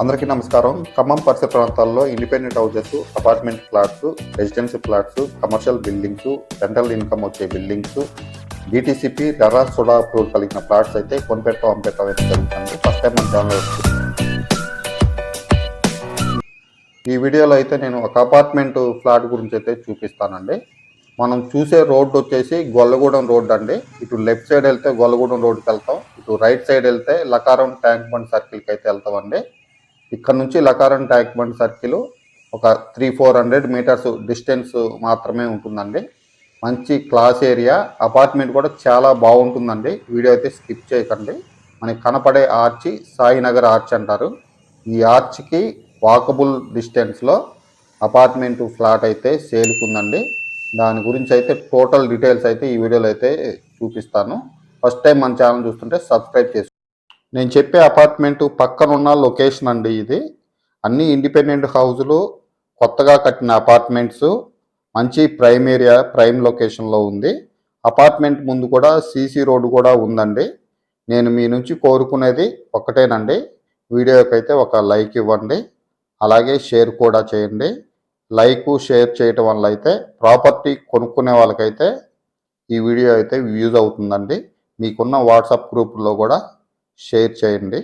అందరికీ నమస్కారం. ఖమ్మం పరిసర ప్రాంతాల్లో independent houses apartment flats residency flats commercial buildings rental income వచ్చే బిల్డింగ్స్ డిటిసిపి డరా సోడా అప్రూవల్ కలిగిన ఫ్లాట్స్ అయితే కొనిపెట్టడం అమ్మెట్టడం అయితే జరుగుతుంది ఫస్ట్ టైం మన ఛానల్ ఈ వీడియోలో అయితే నేను ఒక అపార్ట్మెంట్ ఫ్లాట్ గురించి అయితే చూపిస్తానండి. మనం చూసే రోడ్డు వచ్చేసి గొల్లగూడెం రోడ్ అండి. ఇటు లెఫ్ట్ సైడ్ వెళ్తే గొల్లగూడెం రోడ్కి వెళ్తాం. ఇటు రైట్ సైడ్ వెళ్తే లకారం ట్యాంక్ బండ్ సర్కిల్కి అయితే వెళ్తామండి. ఇక్కడ నుంచి లకారం ట్యాంక్ బండ్ సర్కిల్ ఒక three four hundred meters distance మాత్రమే ఉంటుందండి. మంచి క్లాస్ ఏరియా. అపార్ట్మెంట్ కూడా చాలా బాగుంటుందండి. వీడియో అయితే స్కిప్ చేయకండి. మనకి కనపడే ఆర్చి సాయినగర్ ఆర్చ్ అంటారు. ఈ ఆర్చ్కి వాకబుల్ డిస్టెన్స్లో అపార్ట్మెంట్ ఫ్లాట్ అయితే సేల్కుందండి. దాని గురించి అయితే టోటల్ డీటెయిల్స్ అయితే ఈ వీడియోలో అయితే చూపిస్తాను. ఫస్ట్ టైం మన ఛానల్ చూస్తుంటే సబ్స్క్రైబ్ చేసుకోండి. నేను చెప్పే అపార్ట్మెంట్ పక్కనున్న లొకేషన్ అండి ఇది. అన్ని ఇండిపెండెంట్ హౌజులు కొత్తగా కట్టిన అపార్ట్మెంట్స్ మంచి ప్రైమ్ ఏరియా ప్రైమ్ లొకేషన్లో ఉంది. అపార్ట్మెంట్ ముందు కూడా సీసీ రోడ్డు కూడా ఉందండి. నేను మీ నుంచి కోరుకునేది ఒకటేనండి. వీడియోకైతే అయితే ఒక లైక్ ఇవ్వండి. అలాగే షేర్ కూడా చేయండి. లైక్ షేర్ చేయటం వల్ల అయితే ప్రాపర్టీ కొనుక్కునే వాళ్ళకైతే ఈ వీడియో అయితే యూజ్ అవుతుందండి. మీకున్న వాట్సాప్ గ్రూప్లో కూడా షేర్ చేయండి.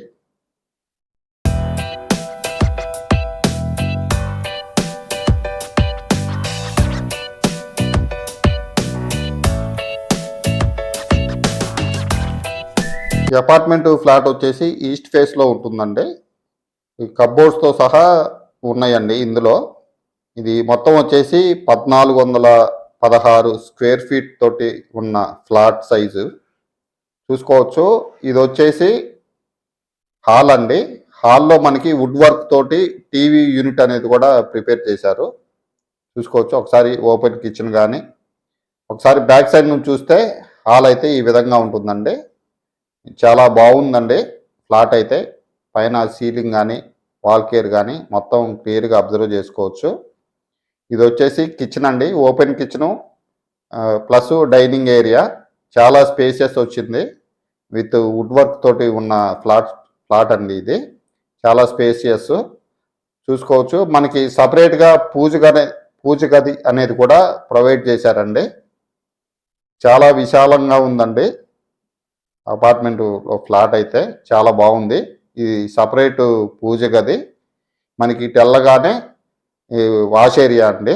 ఈ అపార్ట్మెంట్ ఫ్లాట్ వచ్చేసి ఈస్ట్ ఫేస్లో ఉంటుందండి. కబ్బోర్డ్స్తో సహా ఉన్నాయండి ఇందులో. ఇది మొత్తం వచ్చేసి పద్నాలుగు వందల పదహారు స్క్వేర్ ఫీట్ తోటి ఉన్న ఫ్లాట్ సైజు. చూసుకోవచ్చు. ఇది వచ్చేసి హాల్ అండి. హాల్లో మనకి వుడ్ వర్క్ తోటి టీవీ యూనిట్ అనేది కూడా ప్రిపేర్ చేశారు. చూసుకోవచ్చు. ఒకసారి ఓపెన్ కిచెన్ కానీ ఒకసారి బ్యాక్ సైడ్ నుంచి చూస్తే హాల్ అయితే ఈ విధంగా ఉంటుందండి. చాలా బాగుందండి. ఫ్లాట్ అయితే పైన సీలింగ్ కానీ వాల్ కేర్ కానీ మొత్తం క్లియర్గా అబ్జర్వ్ చేసుకోవచ్చు. ఇది వచ్చేసి కిచెన్ అండి. Open kitchen plus dining area. చాలా స్పేసియస్ వచ్చింది. విత్ వుడ్ వర్క్ తోటి ఉన్న ఫ్లాట్ ఫ్లాట్ అండి ఇది. చాలా స్పేసియస్ చూసుకోవచ్చు. మనకి సపరేట్గా పూజ గది పూజ గది అనేది కూడా ప్రొవైడ్ చేశారండి. చాలా విశాలంగా ఉందండి. అపార్ట్మెంట్ ఫ్లాట్ అయితే చాలా బాగుంది. ఇది సపరేట్ పూజ గది. మనకి తెల్లగానే ఈ వాష్ ఏరియా అండి.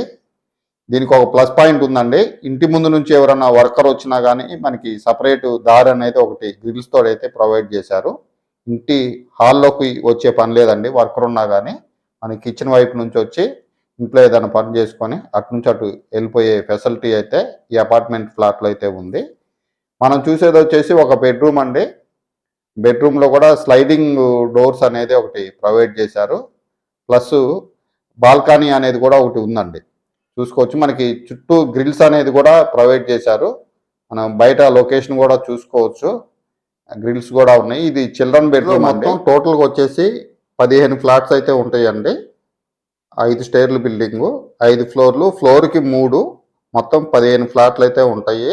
దీనికి ఒక ప్లస్ పాయింట్ ఉందండి. ఇంటి ముందు నుంచి ఎవరైనా వర్కర్ వచ్చినా కానీ మనకి సపరేట్ దారి అనేది ఒకటి గ్రిల్స్ అయితే ప్రొవైడ్ చేశారు. ఇంటి హాల్లోకి వచ్చే పని లేదండి. వర్కర్ ఉన్నా కానీ మన కిచెన్ వైపు నుంచి వచ్చి ఇంట్లో ఏదైనా పని చేసుకొని అటు నుంచి అటు వెళ్ళిపోయే ఫెసిలిటీ అయితే ఈ అపార్ట్మెంట్ ఫ్లాట్లో అయితే ఉంది. మనం చూసేది వచ్చేసి ఒక బెడ్రూమ్ అండి. బెడ్రూమ్లో కూడా స్లైడింగ్ డోర్స్ అనేది ఒకటి ప్రొవైడ్ చేశారు. ప్లస్ బాల్కనీ అనేది కూడా ఒకటి ఉందండి. చూసుకోవచ్చు. మనకి చుట్టూ గ్రిల్స్ అనేది కూడా ప్రొవైడ్ చేశారు. మనం బయట లొకేషన్ కూడా చూసుకోవచ్చు. గ్రిల్స్ కూడా ఉన్నాయి. ఇది చిల్డ్రన్ బెడ్రూమ్ మొత్తం టోటల్గా వచ్చేసి పదిహేను ఫ్లాట్స్ అయితే ఉంటాయండి. ఐదు స్టేర్లు బిల్డింగు ఐదు ఫ్లోర్లు ఫ్లోర్కి మూడు మొత్తం పదిహేను ఫ్లాట్లు అయితే ఉంటాయి.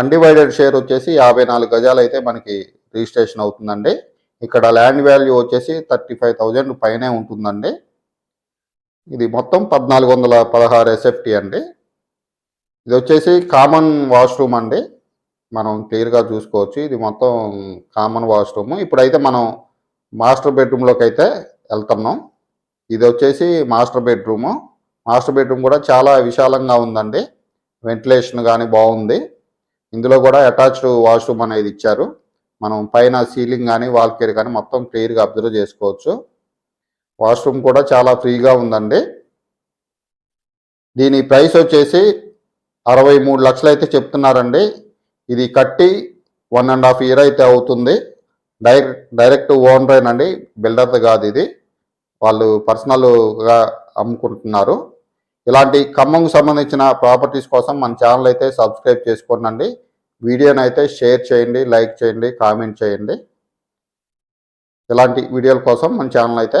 అన్డివైడెడ్ షేర్ వచ్చేసి యాభై నాలుగు గజాలు అయితే మనకి రిజిస్ట్రేషన్ అవుతుందండి. ఇక్కడ ల్యాండ్ వాల్యూ వచ్చేసి థర్టీ ఫైవ్ థౌజండ్ పైనే ఉంటుందండి. ఇది మొత్తం పద్నాలుగు వందల పదహారు ఎస్ఎఫ్టీ అండి. ఇది వచ్చేసి కామన్ వాష్రూమ్ అండి. మనం క్లియర్గా చూసుకోవచ్చు. ఇది మొత్తం కామన్ వాష్రూమ్ ఇప్పుడైతే మనం మాస్టర్ బెడ్రూమ్లోకి అయితే వెళ్తున్నాం. ఇది వచ్చేసి మాస్టర్ బెడ్రూము మాస్టర్ బెడ్రూమ్ కూడా చాలా విశాలంగా ఉందండి. వెంటిలేషన్ కానీ బాగుంది. ఇందులో కూడా అటాచ్డ్ వాష్రూమ్ అనేది ఇచ్చారు. మనం పైన సీలింగ్ కానీ వాల్ కేర్ కానీ మొత్తం క్లియర్గా అబ్జర్వ్ చేసుకోవచ్చు. వాష్రూమ్ కూడా చాలా ఫ్రీగా ఉందండి. దీని ప్రైస్ వచ్చేసి అరవై మూడు లక్షలు అయితే చెప్తున్నారండి. ఇది కట్టి వన్ అండ్ హాఫ్ ఇయర్ అయితే అవుతుంది. డైరెక్ట్ డైరెక్ట్ ఓనరేనండి బిల్డర్ది కాదు ఇది. వాళ్ళు పర్సనల్గా అమ్ముకుంటున్నారు. ఇలాంటి ఖమ్మంకు సంబంధించిన ప్రాపర్టీస్ కోసం మన ఛానల్ అయితే సబ్స్క్రైబ్ చేసుకోండి వీడియోని అయితే షేర్ చేయండి లైక్ చేయండి కామెంట్ చేయండి. ఇలాంటి వీడియోల కోసం మన ఛానల్ అయితే